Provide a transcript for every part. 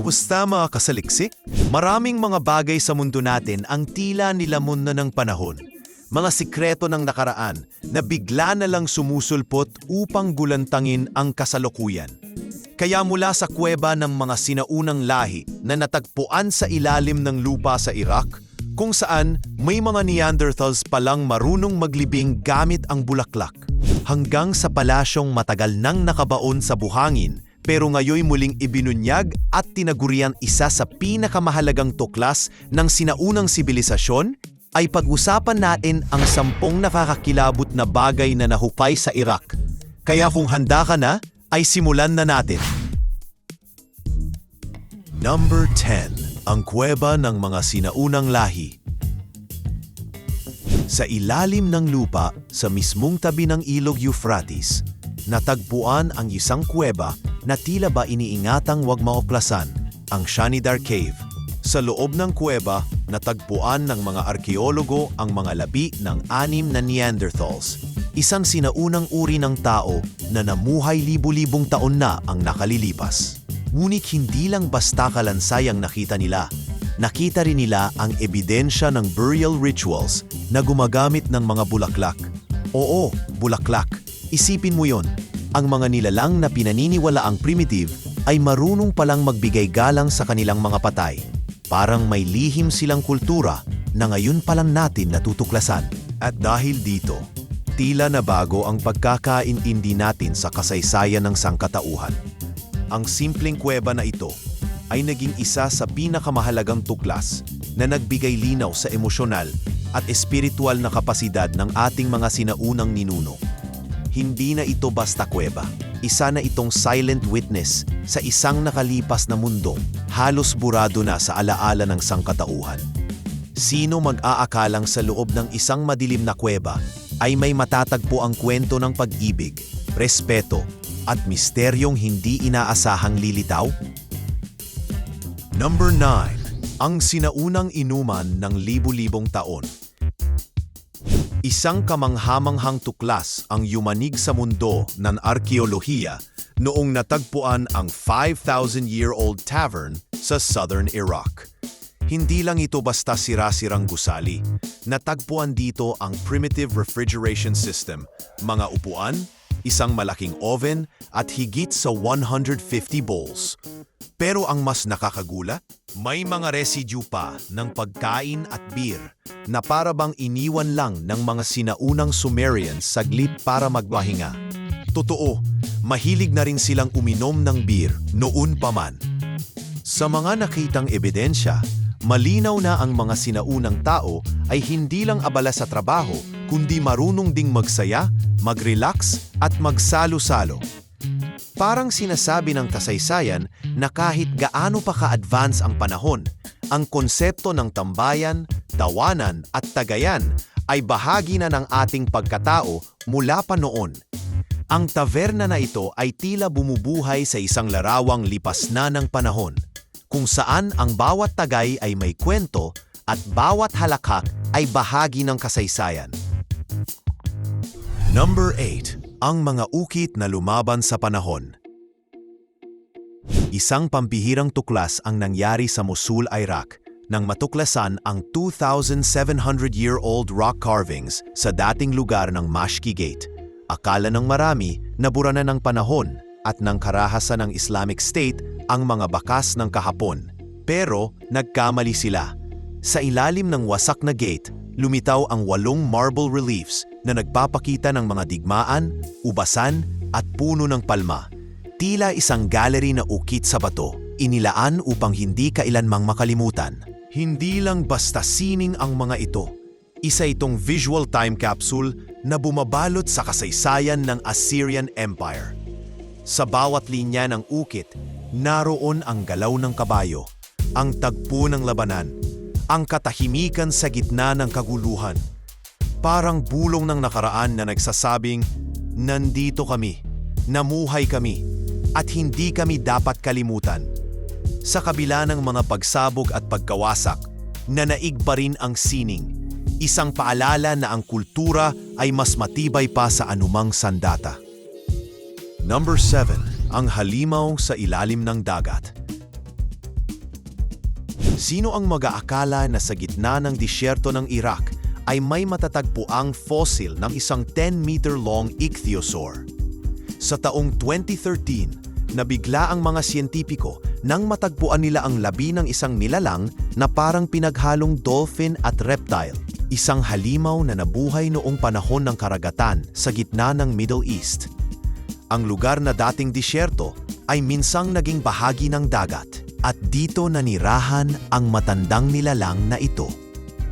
Kumusta mga kasaliksik? Maraming mga bagay sa mundo natin ang tila nilamon na ng panahon. Mga sikreto ng nakaraan na bigla na lang sumusulpot upang gulantangin ang kasalukuyan. Kaya mula sa kuweba ng mga sinaunang lahi na natagpuan sa ilalim ng lupa sa Iraq, kung saan may mga Neanderthals palang marunong maglibing gamit ang bulaklak, hanggang sa palasyong matagal nang nakabaon sa buhangin pero ngayoy muling ibinunyag at tinagurian isa sa pinakamahalagang tuklas ng sinaunang sibilisasyon, ay pag-usapan natin ang sampung nakakakilabot na bagay na nahupay sa Iraq. Kaya kung handa ka na, ay simulan na natin. Number 10. Ang kuweba ng mga sinaunang lahi. Sa ilalim ng lupa, sa mismong tabi ng ilog Euphrates, natagpuan ang isang kuweba na tila ba iniingatang wag maoklasan, ang Shanidar Cave. Sa loob ng kuweba, natagpuan ng mga arkeologo ang mga labi ng anim na Neanderthals, isang sinaunang uri ng tao na namuhay libu-libong taon na ang nakalilipas. Ngunit hindi lang basta kalansay ang nakita nila. Nakita rin nila ang ebidensya ng burial rituals na gumagamit ng mga bulaklak. Oo, bulaklak. Isipin mo yon. Ang mga nilalang na pinaniniwala ang primitive ay marunong palang magbigay galang sa kanilang mga patay. Parang may lihim silang kultura na ngayon palang natin natutuklasan. At dahil dito, tila na bago ang pagkakaintindi natin sa kasaysayan ng sangkatauhan. Ang simpleng kuweba na ito ay naging isa sa pinakamahalagang tuklas na nagbigay linaw sa emosyonal at espiritual na kapasidad ng ating mga sinaunang ninuno. Hindi na ito basta kuweba. Isa na itong silent witness sa isang nakalipas na mundong halos burado na sa alaala ng sangkatauhan. Sino mag-aakalang sa loob ng isang madilim na kuweba ay may matatagpo ang kwento ng pag-ibig, respeto, at misteryong hindi inaasahang lilitaw? Number 9. Ang sinaunang inuman ng libu-libong taon. Isang kamanghamanghang tuklas ang yumanig sa mundo ng arkeolohiya noong natagpuan ang 5,000-year-old tavern sa southern Iraq. Hindi lang ito basta sira-sirang gusali. Natagpuan dito ang primitive refrigeration system, mga upuan, isang malaking oven at higit sa 150 bowls. Pero ang mas nakakagula, may mga residue pa ng pagkain at beer na para bang iniwan lang ng mga sinaunang Sumerians saglit para magpahinga. Totoo, mahilig na rin silang uminom ng beer noon pa man. Sa mga nakitang ebidensya, malinaw na ang mga sinaunang tao ay hindi lang abala sa trabaho, kundi marunong ding magsaya, mag-relax at magsalo-salo. Parang sinasabi ng kasaysayan na kahit gaano pa ka-advance ang panahon, ang konsepto ng tambayan, tawanan at tagayan ay bahagi na ng ating pagkatao mula pa noon. Ang taverna na ito ay tila bumubuhay sa isang larawang lipas na ng panahon, kung saan ang bawat tagay ay may kwento at bawat halakhak ay bahagi ng kasaysayan. Number 8. Ang mga ukit na lumaban sa panahon. Isang pampihirang tuklas ang nangyari sa Mosul, Iraq nang matuklasan ang 2,700-year-old rock carvings sa dating lugar ng Mashki Gate. Akala ng marami nabura na ng panahon at ng karahasan ng Islamic State ang mga bakas ng kahapon. Pero nagkamali sila. Sa ilalim ng wasak na gate, lumitaw ang walong marble reliefs na nagpapakita ng mga digmaan, ubasan at puno ng palma. Tila isang gallery na ukit sa bato, inilaan upang hindi kailanmang makalimutan. Hindi lang basta sining ang mga ito. Isa itong visual time capsule na bumabalot sa kasaysayan ng Assyrian Empire. Sa bawat linya ng ukit, naroon ang galaw ng kabayo, ang tagpo ng labanan, ang katahimikan sa gitna ng kaguluhan. Parang bulong ng nakaraan na nagsasabing, nandito kami, namuhay kami, at hindi kami dapat kalimutan. Sa kabila ng mga pagsabog at pagkawasak, nanaig pa rin ang sining, isang paalala na ang kultura ay mas matibay pa sa anumang sandata. Number 7. Ang halimaw sa ilalim ng dagat. Sino ang mag-aakala na sa gitna ng disyerto ng Iraq ay may matatagpuang fossil ng isang 10-meter-long ichthyosaur? Sa taong 2013, nabigla ang mga siyentipiko nang matagpuan nila ang labi ng isang nilalang na parang pinaghalong dolphin at reptile, isang halimaw na nabuhay noong panahon ng karagatan sa gitna ng Middle East. Ang lugar na dating disyerto ay minsang naging bahagi ng dagat at dito nanirahan ang matandang nilalang na ito.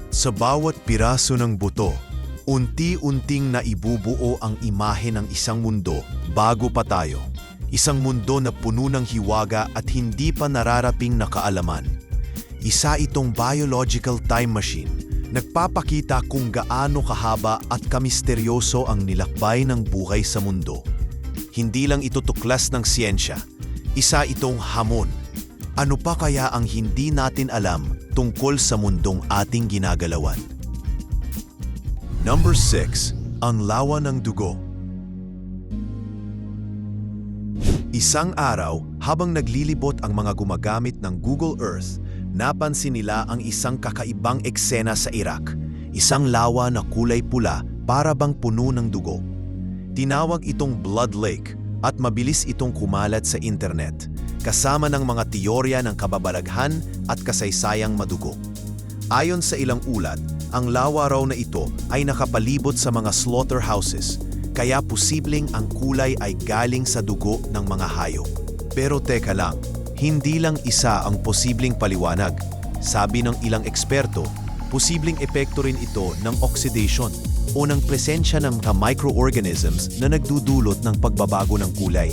Sa bawat piraso ng buto, unti-unting naibubuo ang imahe ng isang mundo bago pa tayo. Isang mundo na puno ng hiwaga at hindi pa nararaping na kaalaman. Isa itong biological time machine, nagpapakita kung gaano kahaba at kamisteryoso ang nilakbay ng buhay sa mundo. Hindi lang ito tuklas ng siyensya, isa itong hamon. Ano pa kaya ang hindi natin alam tungkol sa mundong ating ginagalawan? Number 6. Ang lawa ng dugo. Isang araw, habang naglilibot ang mga gumagamit ng Google Earth, napansin nila ang isang kakaibang eksena sa Iraq. Isang lawa na kulay pula para bang puno ng dugo. Tinawag itong Blood Lake at mabilis itong kumalat sa internet, kasama ng mga teorya ng kababalaghan at kasaysayang madugo. Ayon sa ilang ulat, ang lawa raw na ito ay nakapalibot sa mga slaughterhouses, kaya posibleng ang kulay ay galing sa dugo ng mga hayop. Pero teka lang, hindi lang isa ang posibleng paliwanag. Sabi ng ilang eksperto, posibleng epekto rin ito ng oxidation o ng presensya ng mga microorganisms na nagdudulot ng pagbabago ng kulay.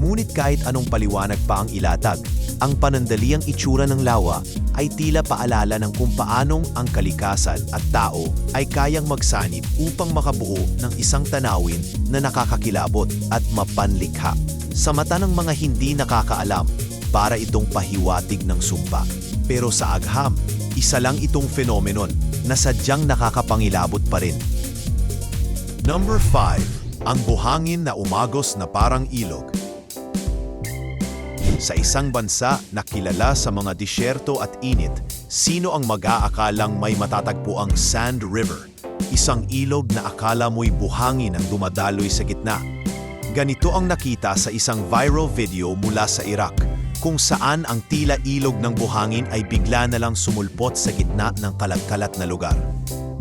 Ngunit kahit anong paliwanag pa ang ilatag, ang panandaliang itsura ng lawa ay tila paalala ng kung paanong ang kalikasan at tao ay kayang magsanib upang makabuo ng isang tanawin na nakakakilabot at mapanlikha. Sa mata ng mga hindi nakakaalam, para itong pahiwatig ng sumpa. Pero sa agham, isa lang itong phenomenon na sadyang nakakapangilabot pa rin. Number 5. Ang buhangin na umagos na parang ilog. Sa isang bansa na kilala sa mga disyerto at init, sino ang mag-aakalang may matatagpo ang Sand River, isang ilog na akala mo'y buhangin ang dumadaloy sa gitna. Ganito ang nakita sa isang viral video mula sa Iraq, kung saan ang tila ilog ng buhangin ay bigla na lang sumulpot sa gitna ng kalat-kalat na lugar.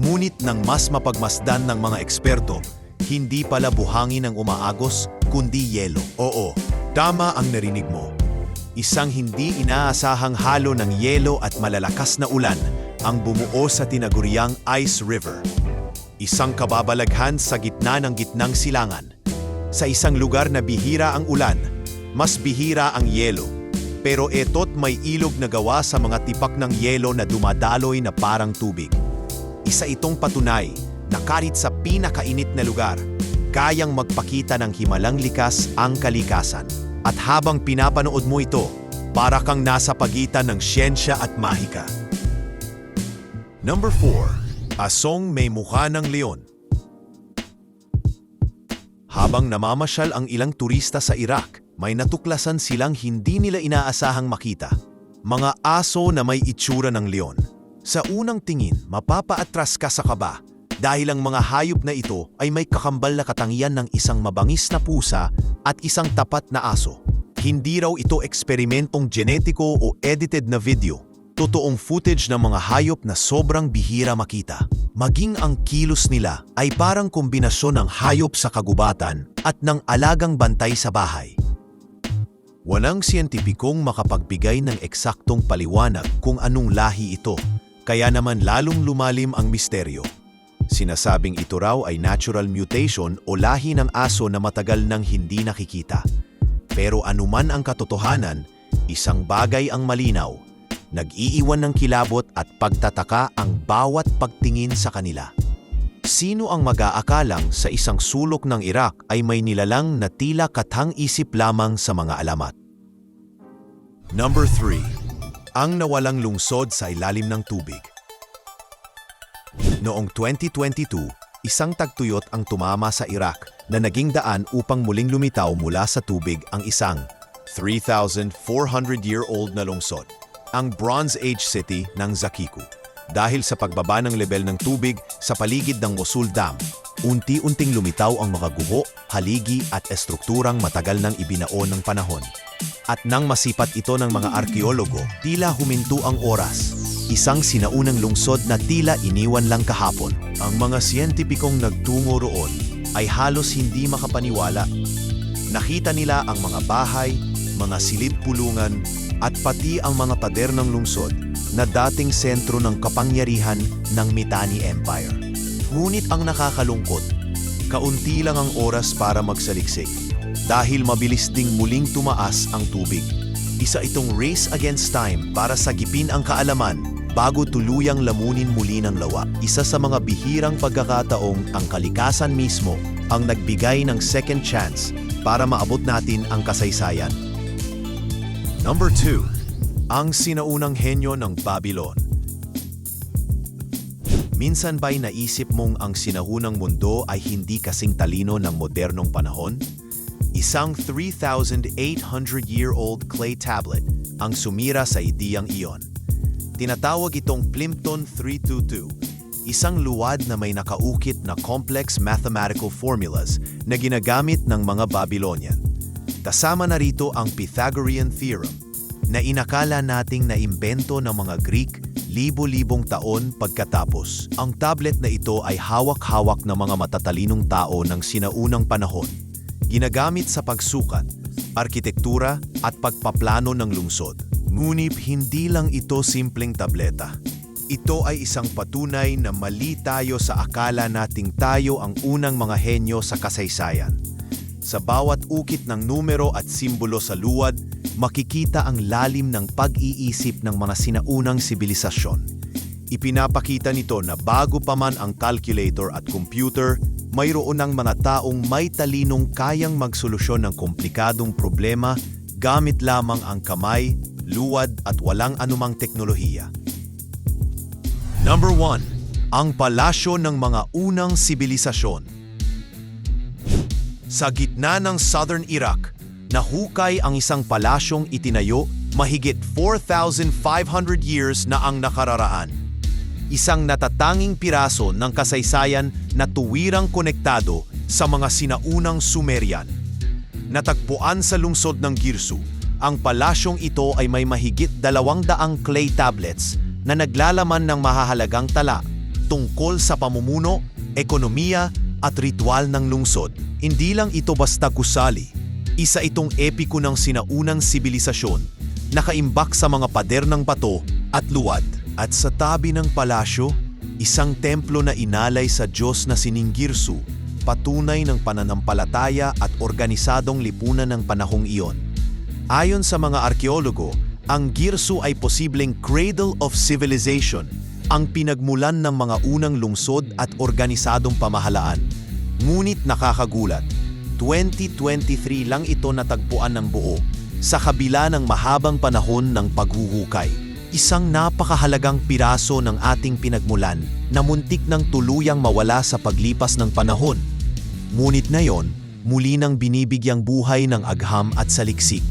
Ngunit nang mas mapagmasdan ng mga eksperto, hindi pala buhangin ang umaagos, kundi yelo. Oo, tama ang narinig mo. Isang hindi inaasahang halo ng yelo at malalakas na ulan ang bumuo sa tinaguriang Ice River. Isang kababalaghan sa gitna ng gitnang silangan. Sa isang lugar na bihira ang ulan, mas bihira ang yelo. Pero eto't may ilog na gawa sa mga tipak ng yelo na dumadaloy na parang tubig. Isa itong patunay na kahit sa pinakainit na lugar, kayang magpakita ng himalang likas ang kalikasan. At habang pinapanood mo ito, para kang nasa pagitan ng siyensya at mahika. Number 4. Asong may mukha ng leon. Habang namamasyal ang ilang turista sa Iraq, may natuklasan silang hindi nila inaasahang makita. Mga aso na may itsura ng leon. Sa unang tingin, mapapaatras ka sa kaba dahil ang mga hayop na ito ay may kakambal na katangian ng isang mabangis na pusa at isang tapat na aso. Hindi raw ito eksperimentong genetiko o edited na video. Totoong footage ng mga hayop na sobrang bihira makita. Maging ang kilos nila ay parang kombinasyon ng hayop sa kagubatan at ng alagang bantay sa bahay. Walang siyentipikong makapagbigay ng eksaktong paliwanag kung anong lahi ito, kaya naman lalong lumalim ang misteryo. Sinasabing ito raw ay natural mutation o lahi ng aso na matagal nang hindi nakikita. Pero anuman ang katotohanan, isang bagay ang malinaw. Nag-iiwan ng kilabot at pagtataka ang bawat pagtingin sa kanila. Sino ang mag-aakalang sa isang sulok ng Iraq ay may nilalang na tila katang-isip lamang sa mga alamat? Number 3. Ang nawalang lungsod sa ilalim ng tubig. Noong 2022, isang tagtuyot ang tumama sa Iraq na naging daan upang muling lumitaw mula sa tubig ang isang 3,400-year-old na lungsod. ang Bronze Age city ng Zakiku. Dahil sa pagbaba ng level ng tubig sa paligid ng Mosul Dam, unti-unting lumitaw ang mga guho, haligi at estrukturang matagal nang ibinao ng panahon. At nang masipat ito ng mga arkeologo, tila huminto ang oras. Isang sinaunang lungsod na tila iniwan lang kahapon. Ang mga siyentipikong nagtungo roon ay halos hindi makapaniwala. Nakita nila ang mga bahay, mga silid pulungan, at pati ang mga pader ng lungsod na dating sentro ng kapangyarihan ng Mitanni Empire. Ngunit ang nakakalungkot, kaunti lang ang oras para magsaliksik dahil mabilis ding muling tumaas ang tubig. Isa itong race against time para sagipin ang kaalaman bago tuluyang lamunin muli ng lawa. Isa sa mga bihirang pagkakataong ang kalikasan mismo ang nagbigay ng second chance para maabot natin ang kasaysayan. Number 2. Ang sinaunang henyo ng Babylon. Minsan ba'y naisip mong ang sinahunang mundo ay hindi kasing talino ng modernong panahon? Isang 3,800-year-old clay tablet ang sumira sa ideyang iyon. Tinatawag itong Plimpton 322, isang luwad na may nakaukit na complex mathematical formulas na ginagamit ng mga Babylonian. Kasama na rito ang Pythagorean Theorem na inakala nating naimbento ng mga Greek libo-libong taon pagkatapos. Ang tablet na ito ay hawak-hawak ng mga matatalinong tao ng sinaunang panahon. Ginagamit sa pagsukat, arkitektura at pagpaplano ng lungsod. Ngunit hindi lang ito simpleng tableta. Ito ay isang patunay na mali tayo sa akala nating tayo ang unang mga henyo sa kasaysayan. Sa bawat ukit ng numero at simbolo sa luwad, makikita ang lalim ng pag-iisip ng mga sinaunang sibilisasyon. Ipinapakita nito na bago pa man ang calculator at computer, mayroon ng mga taong may talinong kayang magsolusyon ng komplikadong problema gamit lamang ang kamay, luwad at walang anumang teknolohiya. Number 1. Ang palasyo ng mga unang sibilisasyon. Sa gitna ng southern Iraq, nahukay ang isang palasyong itinayo mahigit 4,500 years na ang nakararaan. Isang natatanging piraso ng kasaysayan na tuwirang konektado sa mga sinaunang Sumerian. Natagpuan sa lungsod ng Girsu, ang palasyong ito ay may mahigit dalawang daang clay tablets na naglalaman ng mahahalagang tala tungkol sa pamumuno, ekonomiya at ritual ng lungsod. Hindi lang ito basta gusali. Isa itong epiko ng sinaunang sibilisasyon, nakaimbak sa mga pader ng bato at luwad. At sa tabi ng palasyo, isang templo na inalay sa Diyos na siningirsu, patunay ng pananampalataya at organisadong lipunan ng panahong iyon. Ayon sa mga arkeologo, ang Girsu ay posibleng cradle of civilization, ang pinagmulan ng mga unang lungsod at organisadong pamahalaan. Ngunit nakakagulat, 2023 lang ito natagpuan ng buo sa kabila ng mahabang panahon ng paghuhukay. Isang napakahalagang piraso ng ating pinagmulan na muntik ng tuluyang mawala sa paglipas ng panahon. Ngunit ngayon, muli nang binibigyang buhay ng agham at saliksik.